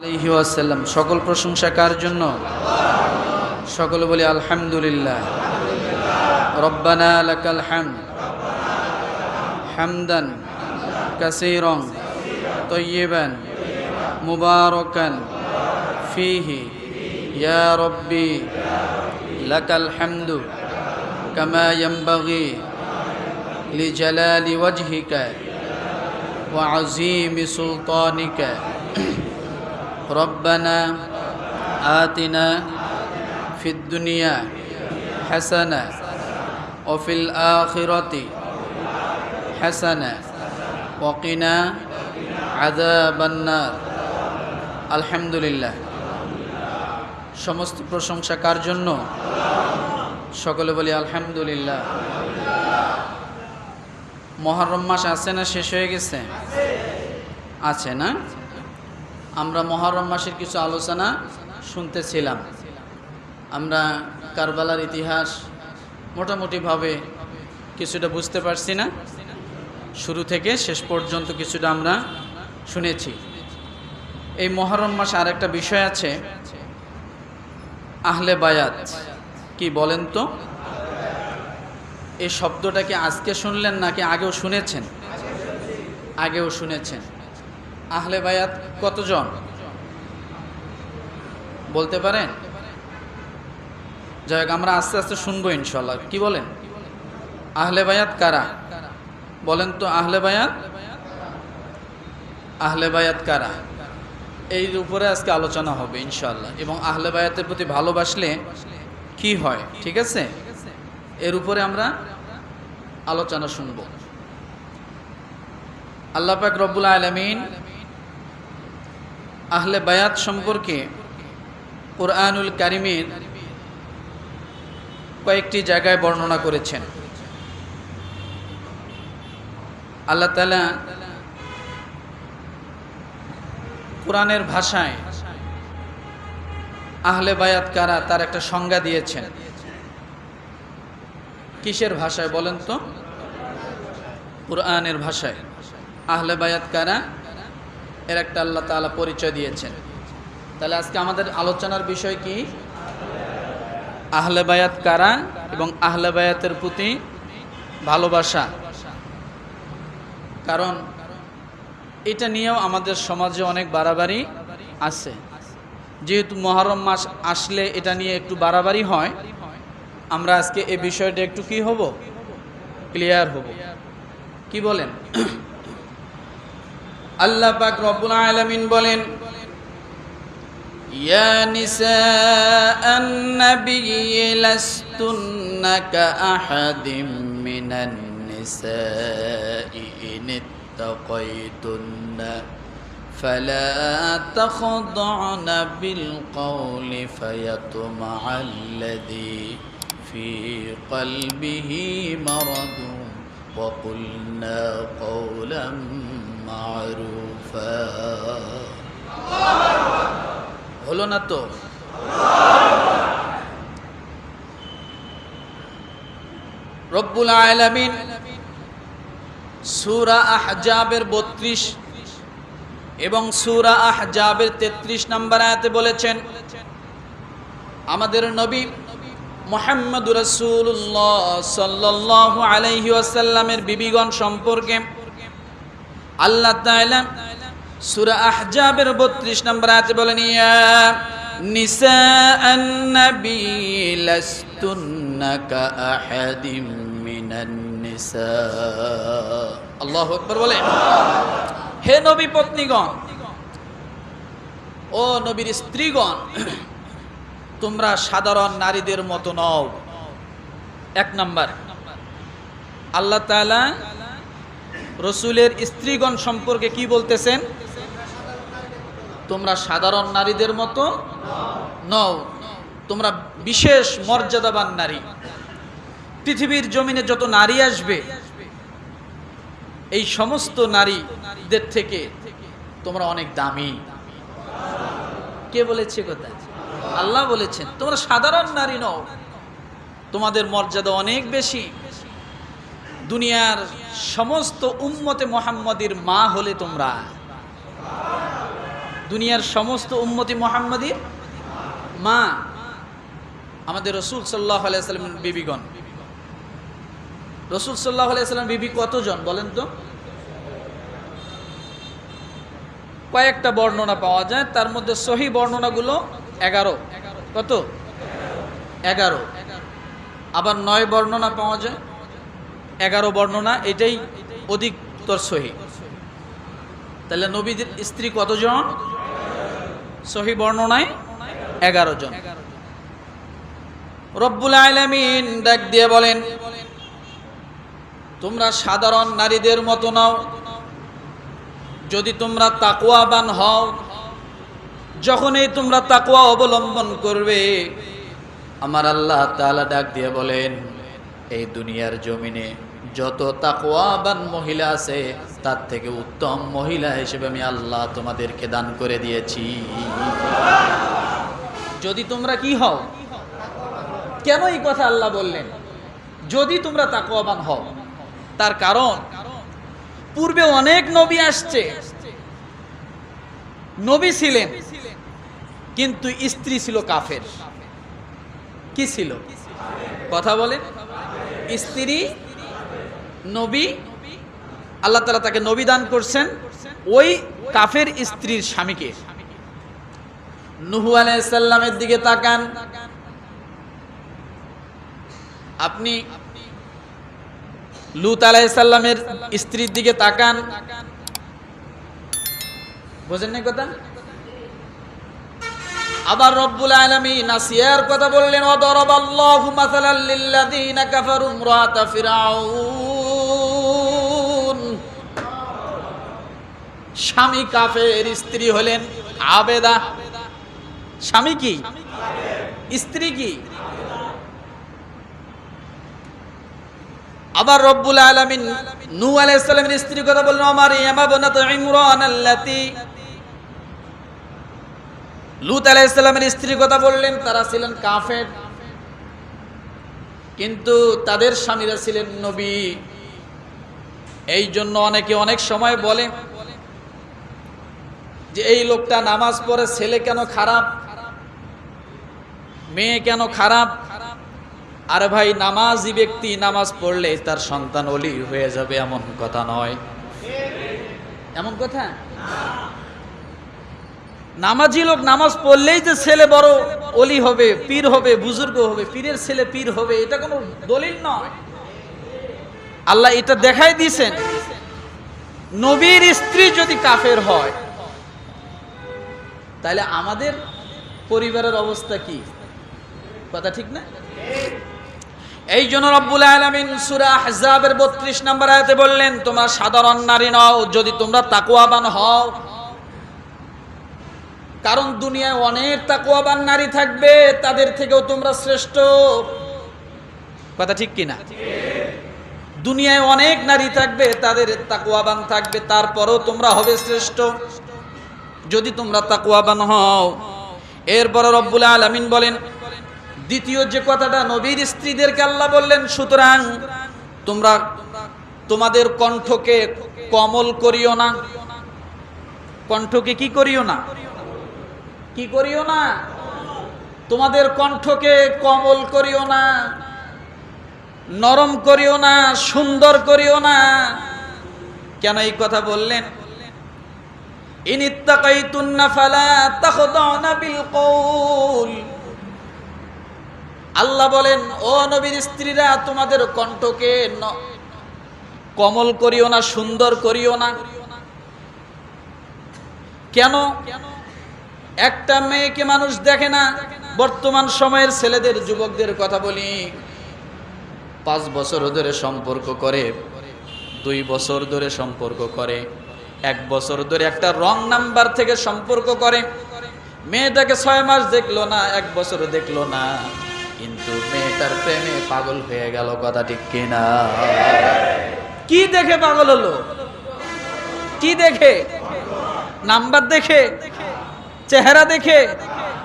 আলহিউসাল্লাম সকল প্রশংসা কার জন্য? সকল বলি, আলহামদুলিল্লাহ। রব্বানা লাকাল হামদ। হামদান কাসীরং তৈয়বান মুবারাকান ফিহি। ইয়া রব্বি লাকাল হামদু কামা ইয়ানবাগি লিজালালি ওয়াজহিকা ওয়া আযীমি সুলতানিকা। ربنا آتنا في الدنيا حسنة وفي الآخرة حسنة وقنا عذاب النار الحمد لله সমস্ত প্রশংসা কার জন্য সকলে বলি আলহামদুলিল্লাহ মহরম মাস আছে না শেষ হয়ে গেছে আছে না আমরা মহরম মাসের কিছু আলোচনা শুনতেছিলাম। আমরা কারবালার ইতিহাস মোটামুটিভাবে কিছুটা বুঝতে পারছি না। শুরু থেকে শেষ পর্যন্ত কিছুটা আমরা শুনেছি। এই মহরম মাসে আরেকটা বিষয় আছে, আহলে বায়াত। কি বলেন তো? এই শব্দটা কি আজকে শুনলেন নাকি আগেও শুনেছেন? আগেও শুনেছেন। আহলে বায়াত কতজন? বলতে পারেন? যাই হোক, আমরা আস্তে আস্তে শুনব ইনশাল্লাহ কি বলেন? আহলে বায়াত কারা? বলেন তো, আহলে বায়াত? আহলে বায়াত কারা? এই উপরে আজকে আলোচনা হবে ইনশাল্লাহ এবং আহলে বায়াতের প্রতি ভালোবাসলে কি হয়, ঠিক আছে? এর উপরে আমরা আলোচনা শুনব। আল্লাহ পাক রব্বুল আলমিন আহলে বায়াত সম্পর্কে কোরআনুল কারিমের কয়েকটি জায়গায় বর্ণনা করেছেন। আল্লাহ তালা কোরআনের ভাষায় আহলে বায়াত কারা তার একটা সংজ্ঞা দিয়েছেন। কিসের ভাষায় বলেন তো? কোরআনের ভাষায়। আহলে বায়াত কারা এর একটা আল্লাহ তাআলা পরিচয় দিয়েছেন। তাহলে আজকে আমাদের আলোচনার বিষয় কি? আহলে বায়াত কারা এবং আহলে বায়াতের প্রতি ভালোবাসা? কারণ এটা নিয়েও আমাদের সমাজে অনেক বাড়াবাড়ি আছে। যেহেতু মহরম মাস আসলে এটা নিয়ে একটু বাড়াবাড়ি হয়, আমরা আজকে এই বিষয়টা একটু কি হব? ক্লিয়ার হব। কি বলেন? আল্লাহ পাক রব্বুল আলামিন বলেন ইয়া নিসাআন নাবিয়্যি লাস্তুন্না কাআহাদিম মিনান নিসাই ইন ইত্তাকাইতুন্না فلا تخضعن بالقول فيطمع الذي في قلبه مرض وقلنا قولا হলো না তো? রব্বুল আলামিন সুরা আহজাবের বত্রিশ এবং সুরা আহজাবের তেত্রিশ নাম্বার আয়াতে বলেছেন, আমাদের নবী মোহাম্মদ রসুল্লাহ সাল্লাহ আলহিউসাল্লামের বিবিগণ সম্পর্কে আল্লাহ তাআলা সূরা আহজাবের 32 নম্বর আয়াতে বলেন, ইয়া নিসাআন নবী লাস্তুন্না কাআহাদিম মিনান নিসা। আল্লাহু আকবার বলে, হে নবী পত্নীগণ, ও নবীর স্ত্রীগণ, তোমরা সাধারণ নারীদের মতো নও। এক নাম্বার, আল্লাহ তাআলা রসুলের স্ত্রীগণ সম্পর্কে কি বলতেছেন? তোমরা সাধারণ নারীদের মতো নও, তোমরা বিশেষ মর্যাদাবান নারী। পৃথিবীর জমিনে যত নারী আসবে, এই সমস্ত নারীদের থেকে তোমরা অনেক দামি। কে বলেছে কথা? আল্লাহ বলেছেন, তোমরা সাধারণ নারী নও, তোমাদের মর্যাদা অনেক বেশি। দুনিয়ার সমস্ত উম্মতে মোহাম্মদের মা হলে তোমরা। দুনিয়ার সমস্ত উম্মতি মোহাম্মদীর মা। আমাদের রসুল সাল্লাহ আলাইসাল্লাম বিবিগণ। রসুল সাল্লাহ আলাইসাল্লাম বিবি কতজন বলেন তো? কয়েকটা বর্ণনা পাওয়া যায়, তার মধ্যে সহি বর্ণনাগুলো এগারো। কত? এগারো। আবার নয় বর্ণনা পাওয়া যায়। এগারো বর্ণনা, এটাই অধিকতর সহি তাহলে নবীদের স্ত্রী কতজন? সহি বর্ণনায় এগারো জন। রব্বুল আলমিন ডাক দিয়ে বলেন, তোমরা সাধারণ নারীদের মতো নাও। যদি তোমরা তাকুয়াবান হও, যখনই তোমরা তাকুয়া অবলম্বন করবে, আমার আল্লাহ তাআলা ডাক দিয়ে বলেন, এই দুনিয়ার জমিনে যত তাকুয়াবান মহিলা আছে, তার থেকে উত্তম মহিলা হিসেবে আমি আল্লাহ তোমাদেরকে দান করে দিয়েছি। যদি তোমরা কি হও, কেন এই কথা আল্লাহ বললেন? যদি তোমরা তাকুয়াবান হও, তার কারণ, পূর্বে অনেক নবী আসছে, নবী ছিলেন, কিন্তু স্ত্রী ছিল কাফের। কি ছিল? কথা বলেন। স্ত্রী নবী, আল্লাহ তালা তাকে নবী দান করছেন ওই কাফের স্ত্রীর স্বামীকে। নুহু আলাইসাল্লামের দিকে তাকান। আপনি লুত আলাইসাল্লামের স্ত্রীর দিকে তাকান। বোঝেন নাই কথা? আবার রব্বুল আলামিন নাসিয়ার কথা বললেন ওয়াদারাবাল্লাহু মাসালাল লিল্লাযীনা কাফারু ফিরাউন স্বামী কাফের স্ত্রী হলেন আবেদা। স্বামী কি? স্ত্রী কি? আবার রব্বুল আলামিন নূ আলাইহিস সালামের স্ত্রীর কথা বললেন আমার ইয়ামা বনাত ইমরান আল্লাতী। লুত আলাইসাল্লামের স্ত্রীর কথা বললেন, তারা ছিলেন কাফের। কিন্তু তাদের স্বামীরা ছিলেন নবী। এই জন্য অনেকে অনেক সময় বলে যে এই লোকটা নামাজ পড়ে ছেলে কেন খারাপ? মেয়ে কেন খারাপ? আরে ভাই, নামাজি ব্যক্তি নামাজ পড়লে তার সন্তান অলি হয়ে যাবে এমন কথা নয়। এমন কথা? নামাজি লোক নামাজ পড়লেই যে ছেলে বড় অলি হবে, পীর হবে, বুজুর্গ হবে, পীরের ছেলে পীর হবে, এটা কোনো দলিল নয়। আল্লাহ এটা দেখাই দিয়েছেন। নবীর স্ত্রী যদি কাফের হয় তাহলে আমাদের পরিবারের অবস্থা কি? কথা ঠিক না? এই জন্য রব্বুল আলামিন সূরা আহজাবের 32 নম্বর আয়াতে বললেন, তোমরা সাধারণ নারী নও, যদি তোমরা তাকুয়াবান হও। কারণ দুনিয়ায় অনেক তাকুয়াবান নারী থাকবে, তাদের থেকেও তোমরা শ্রেষ্ঠ। কথা ঠিক কিনা? দুনিয়ায় অনেক নারী থাকবে, তাদের তাকুয়াবান থাকবে, তারপরেও তোমরা হবে শ্রেষ্ঠ। যদি তোমরা তাকওয়াবান হও। এরপর রব্বুল আলামিন বলেন, দ্বিতীয় যে কথাটা নবীর স্ত্রীদেরকে আল্লাহ বললেন, সুতরাং তোমরা তোমাদের কণ্ঠকে কমল করিও না। কণ্ঠকে কি করিও না? কি করিও না? তোমাদের কণ্ঠকে কমল করিও না, নরম করিও না, সুন্দর করিও না। কেন এই কথা বললেন? আল্লাহ বলেন, ও নবীর স্ত্রীরা, তোমাদের কণ্ঠকে কমল করিও না, সুন্দর করিও না। কেন? একটা মেয়েকে মানুষ দেখে না। বর্তমান সময়ের ছেলেদের, যুবকদের কথা বলি। পাঁচ বছর ধরে সম্পর্ক করে, দুই বছর ধরে সম্পর্ক করে। এক বছর ধরে একটা রং নাম্বার থেকে সম্পর্ক করে। মেয়েটাকে ছয় মাস দেখল না, এক বছর দেখল না। কিন্তু মেয়েটার প্রেমে পাগল হয়ে গেল কথা ঠিক কিনা? কি দেখে পাগল হলো? কি দেখে? নাম্বার দেখে? চেহারা দেখে?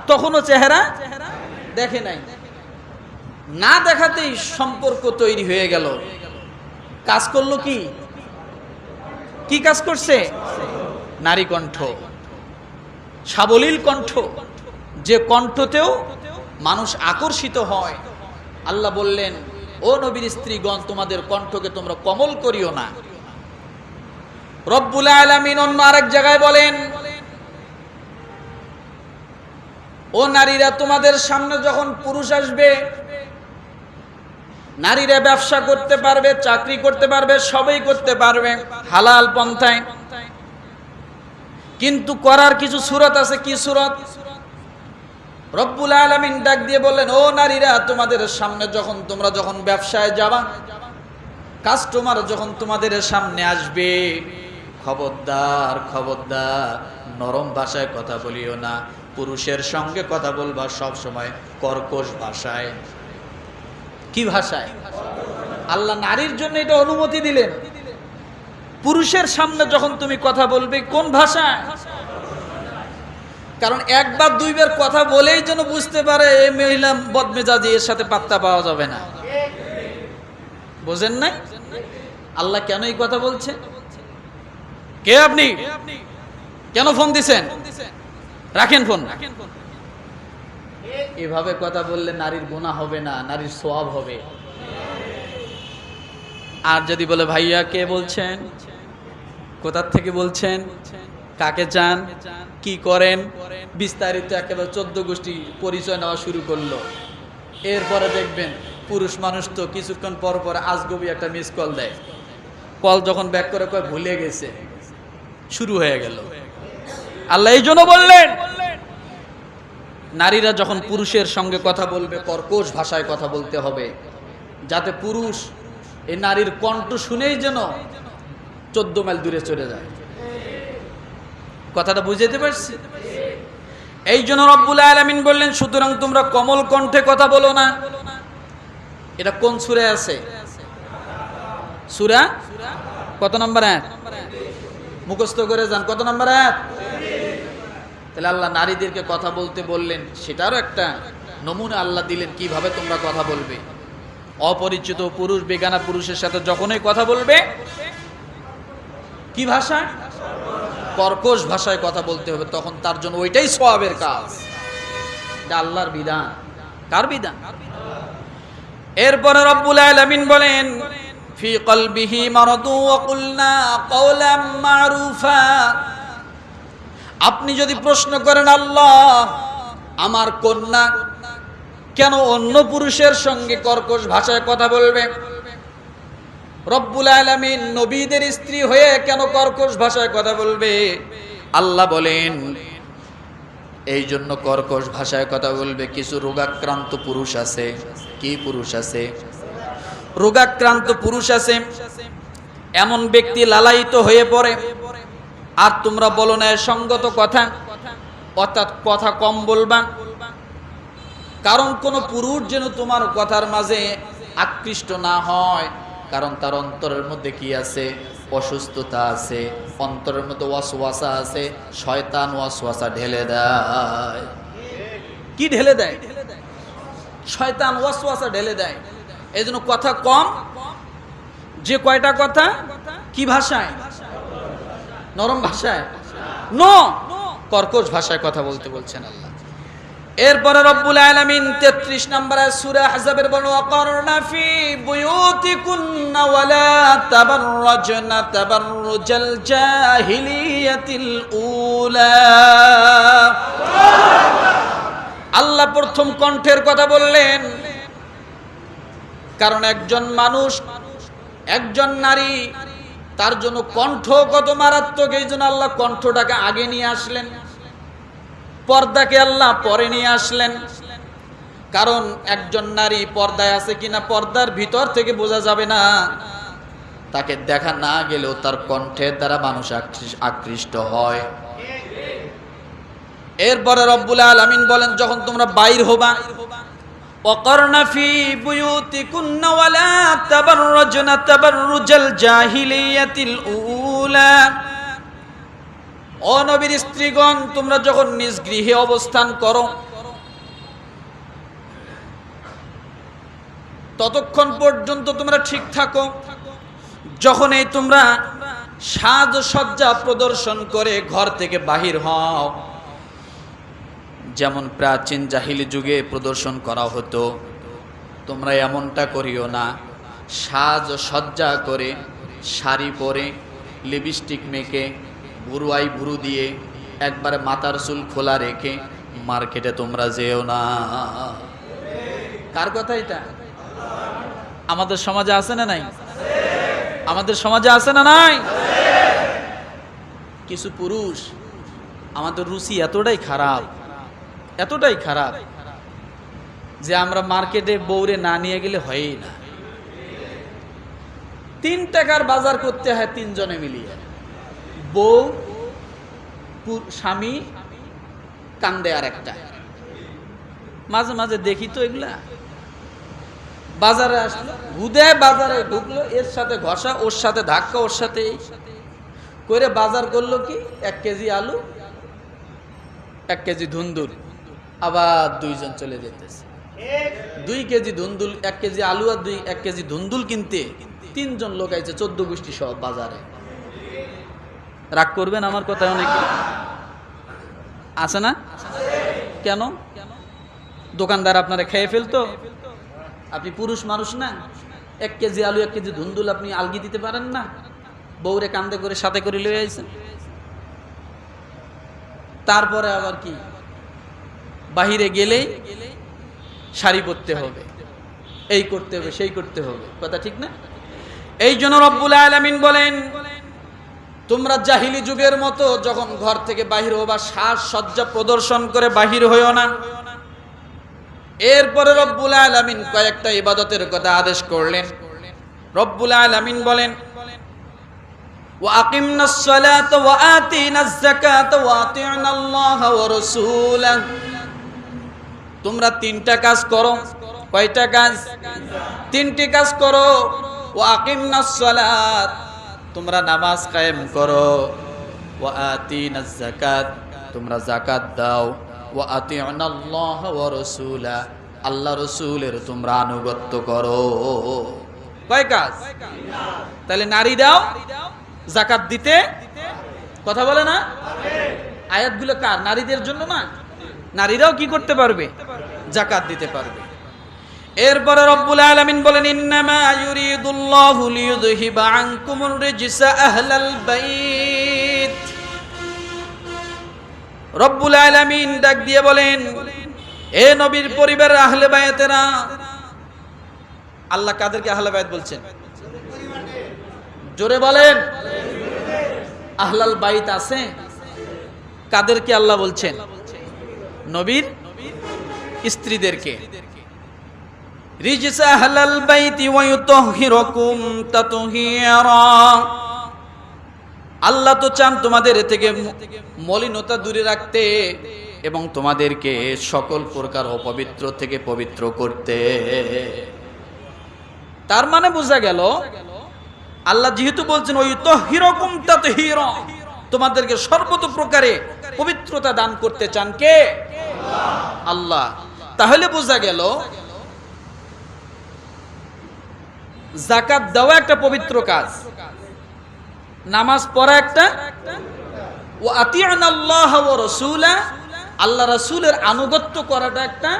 তখনও চেহারা দেখে নাই। না দেখাতেই সম্পর্ক তৈরি হয়ে গেল। কাজ করল কি? কি কাজ করছে? নারী কণ্ঠ। সাবলীল কণ্ঠ। যে কণ্ঠতেও মানুষ আকর্ষিত হয়। আল্লাহ বললেন, ও নবীর স্ত্রীগণ, তোমাদের কণ্ঠকে তোমরা কমল করিও না। রব্বুল আলামিন অন্য আরেক জায়গায় বলেন, ও নারীরা, তোমাদের সামনে যখন পুরুষ আসবে নারীরা ব্যবসা করতে পারবে, চাকরি করতে পারবে, সবই করতে পারবে, হালাল পন্থায়। কিন্তু করার কিছু সুরত আছে, কি সুরত? রব্বুল আলমিন ডাক দিয়ে বললেন, ও নারীরা, তোমাদের সামনে যখন, তোমরা যখন ব্যবসায় যাবা কাস্টমার যখন তোমাদের সামনে আসবে, খবরদার খবরদার, নরম ভাষায় কথা বলিও না, পুরুষের সঙ্গে কথা বলবা সব সময় কর্কশ ভাষায়। কি ভাষায়? আল্লাহ নারীর জন্য এটা অনুমতি দিলেন। পুরুষের সামনে যখন তুমি কথা বলবে, কোন ভাষায়? কারণ একবার, দুইবার কথা বলেই যেন বুঝতে পারে এই মহিলা বদমেজাজি, এর সাথে পাত্তা পাওয়া যাবে না। বোঝেন নাই? আল্লাহ কেন এই কথা বলছে? কে আপনি? কেন ফোন দিছেন? রাখেন ফোন। এভাবে কথা বললে নারীর গুণা হবে না, নারীর সোয়াব হবে। আর যদি বলে, ভাইয়া, কে বলছেন? কোথার থেকে বলছেন? কাকে চান? কি করেন? বিস্তারিত একেবারে চোদ্দ গোষ্ঠী পরিচয় নেওয়া শুরু করল। এরপরে দেখবেন, পুরুষ মানুষ তো কিছুক্ষণ পর পর আজগবি একটা মিস কল দেয়। কল যখন ব্যাক করে কয়, ভুলে গেছে। শুরু হয়ে গেল। আল্লাহ এই জন্য বললেন নারীরা যখন পুরুষের সঙ্গে কথা বলবে, কর্কশ ভাষায় কথা বলতে হবে। যাতে পুরুষ এই নারীর কণ্ঠ শুনেই যেন চোদ্দ মাইল দূরে চলে যায়। কথাটা বুঝাতে পারছি? এই জন্য রব্বুল আলমিন বললেন, সুতরাং তোমরা কমল কণ্ঠে কথা বলো না। এটা কোন সুরে আছে? সুরা? কত নম্বর এক মুখস্থ করে যান, কত নম্বর এক তাহলে আল্লাহ নারীদেরকে কথা বলতে বললেন, সেটারও একটা নমুনা আল্লাহ দিলেন, কীভাবে তোমরা কথা বলবে? অপরিচিত পুরুষ, বেগানা পুরুষের সাথে যখনই কথা বলবে, কি ভাষায় কর্কশ ভাষায় কথা বলতে হবে, তখন তার জন্য ওইটাই সওয়াবের কাজ। আল্লাহর বিধান। কার বিধান? এরপরে রব্বুল আলামিন বলেন, ফি কলবিহি মারাদু, ওয়া কুলনা কওলাম মারুফা আপনি যদি প্রশ্ন করেন, আল্লাহ, আমার কন্যা কেন অন্য পুরুষের সঙ্গে কর্কশ ভাষায় কথা বলবে? রব্বুল আলামিন নবীদের স্ত্রী হয়ে কেন কর্কশ ভাষায় কথা বলবে? আল্লাহ বলেন, এই জন্য কর্কশ ভাষায় কথা বলবে। কিছু রোগাক্রান্ত পুরুষ আছে। কি পুরুষ আছে? রোগাক্রান্ত পুরুষ আছে। এমন ব্যক্তি লালায়িত হয়ে পড়ে। আর তোমরা বলো না সঙ্গত কথা। অর্থাৎ কথা কম বলবা। কারণ কোন পুরুষ যেন তোমার কথার মাঝে আকৃষ্ট না হয়, কারণ তার অন্তরের মধ্যে কি আছে? অসুস্থতা আছে, অন্তরের মধ্যে ওয়াসওয়াসা আছে, শয়তান ওয়াসওয়াসা ঢেলে দেয়। কি ঢেলে দেয়? শয়তান ওয়াসওয়াসা ঢেলে দেয়। এই কথা কম। যে কয়টা কথা? কি ভাষায়? নরম ভাষায়? নো। কর্কশ ভাষায় কথা বলতে বলছেন আল্লাহ। এরপরে রব্বুল আলামিন 33 নম্বরে সূরা আহজাবের বর্ণ ওয়াকারনা ফি বুয়ুতিকুন্না ওয়ালা তাবাররাজনা তাবাররুজাল জাহিলিয়াতিল উলা। আল্লাহ প্রথম কণ্ঠের কথা বললেন কারণ একজন মানুষ একজন নারী তার জন্য কণ্ঠ কত মারাত্মক, এই জন্য আল্লাহ কণ্ঠটাকে আগে নিয়ে আসলেন। পর্দাকে আল্লাহ পরে নিয়ে আসলেন। কারণ একজন নারী পর্দায় আছে কিনা পর্দার ভিতর থেকে বোঝা যাবে না। তাকে দেখা না গেলেও তার কণ্ঠের দ্বারা মানুষ আকৃষ্ট হয়। এরপরে রব্বুল আলামিন বলেন, যখন তোমরা বাইর হবা وقرن في بيوتكن ولا تبرجن تبرج الجاهلية الأولى ও নবীর স্ত্রীগণ তোমরা যখন নিজ গৃহে অবস্থান করো ততক্ষণ পর্যন্ত তোমরা ঠিক থাকো যখন এই তোমরা সাজসজ্জা প্রদর্শন করে ঘর থেকে বাহির হও যেমন প্রাচীন জাহিলি যুগে প্রদর্শন করা হতো। তোমরা এমনটা করিও না। সাজ ও সজ্জা করে, শাড়ি পরে, লিপস্টিক মেখে ভুরুয়াই ভুরু দিয়ে একবারে মাথার চুল খোলা রেখে মার্কেটে তোমরা যেও না। কার কথা এটা? আমাদের সমাজে আছে না নাই? আমাদের সমাজে আছে না নাই? কিছু পুরুষ, আমাদের রুচি এতটাই খারাপ। এতটাই খারাপ যে আমরা মার্কেটে বউরে না নিয়ে গেলে হয়ই না। তিন টাকার বাজার করতে হয় তিনজনে মিলিয়ে। বউ স্বামী, কান্দে আর একটা। মাঝে মাঝে দেখি তো এগুলা। বাজারে আসলো, হুদে বাজারে ঢুকলো, এর সাথে ঘষা, ওর সাথে ধাক্কা, ওর সাথে করে বাজার করল কি? এক কেজি আলু, এক কেজি ধুন্দুল। আবার দুইজন চলে যেতেছে। দুই কেজি ধুন্দুল, এক কেজি আলু আর দুই, এক কেজি ধুন্দুল কিনতে তিনজন লোক আইছে চোদ্দ গোষ্ঠী সহ বাজারে। রাগ করবেন আমার কথা অনেকে? আছে না? কেন? দোকানদার আপনারা খেয়ে ফেলতো? আপনি পুরুষ মানুষ না? এক কেজি আলু, এক কেজি ধুন্দুল আপনি আলগি দিতে পারেন না? বউরে কান্দে করে সাথে করে লয়ে আইছেন? তারপরে আবার কি? বাহিরে গেলেই শাড়ি পরতে হবে এই করতে হবে সেই করতে হবে কথা ঠিক না এই জন্য রব্বুল আলামিন বলেন তোমরা জাহিলি যুগের মতো যখন ঘর থেকে বাহির হবা সাজ সজ্জা প্রদর্শন করে বাহির হইও না এরপরে রব্বুল আলামিন কয়েকটা ইবাদতের কথা আদেশ করলেন রব্বুল আলামিন বলেন وأقمنا الصلاة وآتينا الزكاة وأطعنا الله ورسوله তোমরা তিনটা কাজ করো। কয়টা কাজ? তিনটি কাজ করো। ও সালাত। তোমরা নামাজ কায়েম করো। ও আতিনা জাকাত তোমরা জাকাত দাও। ও আতিনা আল্লাহ ও রসুলা। আল্লাহ রসুলের তোমরা আনুগত্য করো। কয় কাজ? তাহলে নারী দাও। জাকাত দিতে। কথা বলে না? আয়াতগুলো কার? নারীদের জন্য না? নারীরাও কি করতে পারবে? জাকাত দিতে পারবে। এরপরে রব্বুল আলামিন বলেন, ইন্নামা ইউরিদুল্লাহু লিইয়ুযহিবা আনকুমুর রিজসা আহলাল বাইত। রব্বুল আলামিন ডাক দিয়ে বলেন, এ নবীর পরিবারের আহলে বায়াতেরা আল্লাহ কাদেরকে আহলে বায়াত বলছেন? জোরে বলেন, আহলাল বাইত আছে, কাদেরকে আল্লাহ বলছেন? নবীর স্ত্রীদেরকে। আল্লাহ তো চান তোমাদের থেকে মলিনতা দূরে রাখতে এবং তোমাদেরকে সকল প্রকার অপবিত্র থেকে পবিত্র করতে। তার মানে বোঝা গেল, আল্লাহ যেহেতু বলছেন ওই তো হিরকম তাতে হির তোমাদেরকে সর্বত প্রকারে পবিত্রতা দান করতে চান কে? আল্লাহ। তাহলে বোঝা গেল, জাকাত দেওয়া একটা পবিত্র কাজ। নামাজ পড়া একটা। ও আতিয়ান আল্লাহ ও রসুলা, আল্লাহ রসুলের আনুগত্য করাটা একটা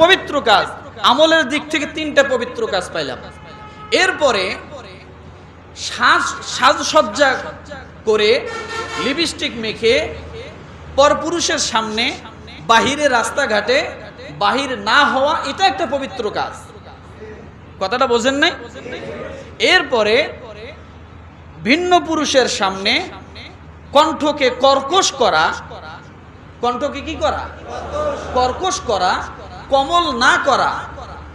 পবিত্র কাজ। আমলের দিক থেকে তিনটা পবিত্র কাজ পাইলাম। এরপরে সাজ, সাজসজ্জা করে লিপস্টিক মেখে পরপুরুষের সামনে বাহিরে রাস্তাঘাটে বাহির না হওয়া, এটা একটা পবিত্র কাজ। কথাটা বোঝেন নাই? এরপরে ভিন্ন পুরুষের সামনে কণ্ঠকে কর্কশ করা, কণ্ঠকে কি করা? কর্কশ করা, কমল না করা,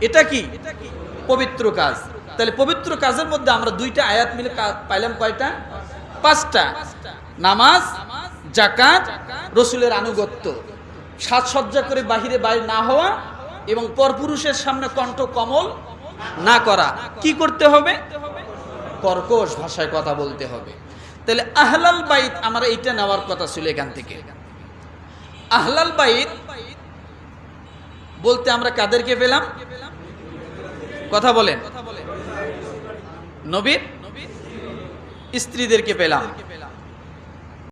এটা কি? পবিত্র কাজ। তাহলে পবিত্র কাজের মধ্যে আমরা দুইটা আয়াত মিলে পাইলাম কয়টা? পাঁচটা। নামাজ, জাকাত, রসুলের আনুগত্য। সাজসজ্জা করে বাহিরে বাইরে না হওয়া এবং পরপুরুষের সামনে কণ্ঠ কমল না করা। কি করতে হবে? কর্কশ ভাষায় কথা বলতে হবে। তাহলে আহলাল বাইত আমার এইটা নেওয়ার কথা ছিল এখান থেকে। আহলাল বাইত বলতে আমরা কাদেরকে পেলাম? কথা বলেন। নবীর স্ত্রীদেরকে পেলাম।